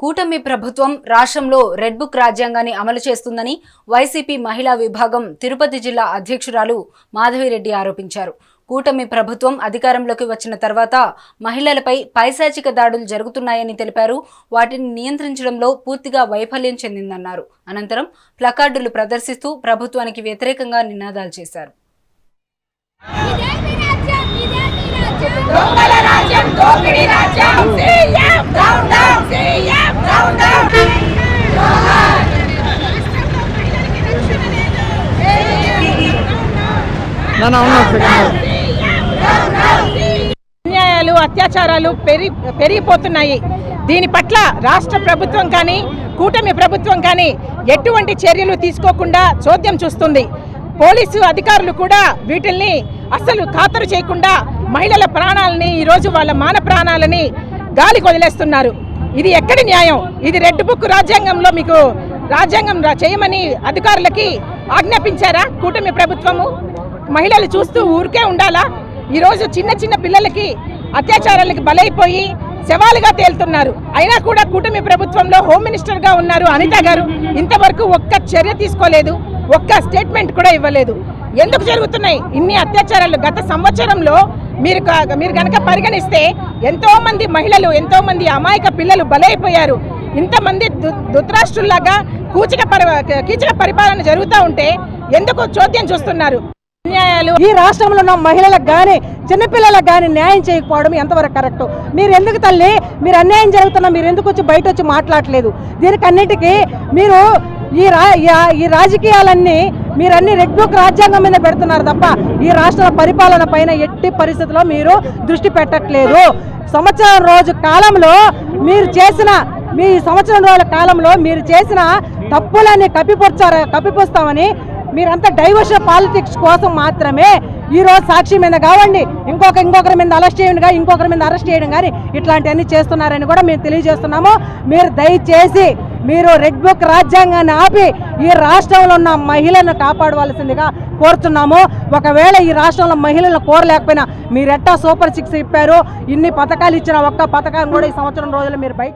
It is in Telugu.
కూటమి ప్రభుత్వం రాష్ట్రంలో రెడ్ బుక్ రాజ్యాంగాన్ని అమలు చేస్తుందని వైసీపీ మహిళా విభాగం తిరుపతి జిల్లా అధ్యక్షురాలు మాధవిరెడ్డి ఆరోపించారు. కూటమి ప్రభుత్వం అధికారంలోకి వచ్చిన తర్వాత మహిళలపై పైశాచిక దాడులు జరుగుతున్నాయని తెలిపారు. వాటిని నియంత్రించడంలో పూర్తిగా వైఫల్యం చెందిందన్నారు. అనంతరం ప్లకార్డులు ప్రదర్శిస్తూ ప్రభుత్వానికి వ్యతిరేకంగా నినాదాలు చేశారు. అన్యాయాలు అత్యాచారాలు పెరి పెరిగిపోతున్నాయి. దీని పట్ల రాష్ట్ర ప్రభుత్వం కానీ కూటమి ప్రభుత్వం కానీ ఎటువంటి చర్యలు తీసుకోకుండా చోద్యం చూస్తుంది. పోలీసు అధికారులు కూడా వీటిల్ని అస్సలు ఖాతరు చేయకుండా మహిళల ప్రాణాలని ఈరోజు వాళ్ళ మాన ప్రాణాలని గాలి వదిలేస్తున్నారు ఇది ఎక్కడి న్యాయం? ఇది రెడ్ బుక్ రాజ్యాంగంలో మీకు రాజ్యాంగం చేయమని అధికారులకి ఆజ్ఞాపించారా కూటమి ప్రభుత్వము? మహిళలు చూస్తూ ఊరికే ఉండాలా? ఈరోజు చిన్న చిన్న పిల్లలకి అత్యాచారాలకి బలైపోయి శవాలుగా తేలుతున్నారు. అయినా కూడా కూటమి ప్రభుత్వంలో హోమ్ మినిస్టర్గా ఉన్నారు అనిత గారు. ఇంతవరకు ఒక్క చర్య తీసుకోలేదు ఒక్క స్టేట్మెంట్ కూడా ఇవ్వలేదు. ఎందుకు జరుగుతున్నాయి? ఇన్ని అత్యాచారాలు గత సంవత్సరంలో మీరు మీరు కనుక పరిగణిస్తే ఎంతో మంది మహిళలు ఎంతో మంది అమాయక పిల్లలు బలైపోయారు. ఇంతమంది దు దుత్రాష్ట్రుల్లాగా కూచిక పరి కీచక పరిపాలన జరుగుతూ ఉంటే ఎందుకు చోద్యం చూస్తున్నారు? అన్యాయాలు. ఈ రాష్ట్రంలో ఉన్న మహిళలకు కానీ చిన్నపిల్లలకు కానీ న్యాయం చేయకపోవడం ఎంతవరకు కరెక్ట్? మీరు ఎందుకు తల్లి? మీరు అన్యాయం జరుగుతున్నా మీరు ఎందుకు వచ్చి బయట వచ్చి మాట్లాడలేదు దీనికి అన్నిటికీ మీరు ఈ రా ఈ ఈ రాజకీయాలన్నీ మీరు అన్ని రెడ్ బుక్ రాజ్యాంగం మీద పెడుతున్నారు తప్ప ఈ రాష్ట్ర పరిపాలన పైన ఎట్టి పరిస్థితుల్లో మీరు దృష్టి పెట్టట్లేదు. సంవత్సరం రోజు కాలంలో మీరు చేసిన మీ సంవత్సరం రోజుల కాలంలో మీరు చేసిన తప్పులన్నీ కప్పిపుచ్చారు కప్పిపుస్తామని మీరంతా డైవర్షన్ పాలిటిక్స్ కోసం మాత్రమే ఈరోజు సాక్షి మీద కావండి. ఇంకొక ఇంకొకరి మీద అరెస్ట్ చేయడం కానీ ఇంకొకరి మీద అరెస్ట్ చేయడం కానీ ఇట్లాంటివన్నీ చేస్తున్నారని కూడా మేము తెలియజేస్తున్నాము. మీరు దయచేసి మీరు రెడ్ బుక్ రాజ్యాంగాన్ని ఆపి ఈ రాష్ట్రంలో ఉన్న మహిళలను కాపాడవలసిందిగా కోరుతున్నాము. ఒకవేళ ఈ రాష్ట్రంలో మహిళలను కోరలేకపోయినా మీరు ఎట్టా సూపర్ సిక్స్ ఇప్పారు? ఇన్ని పథకాలు ఇచ్చిన ఒక్క పథకాన్ని కూడా ఈ సంవత్సరం రోజులు మీరు బయట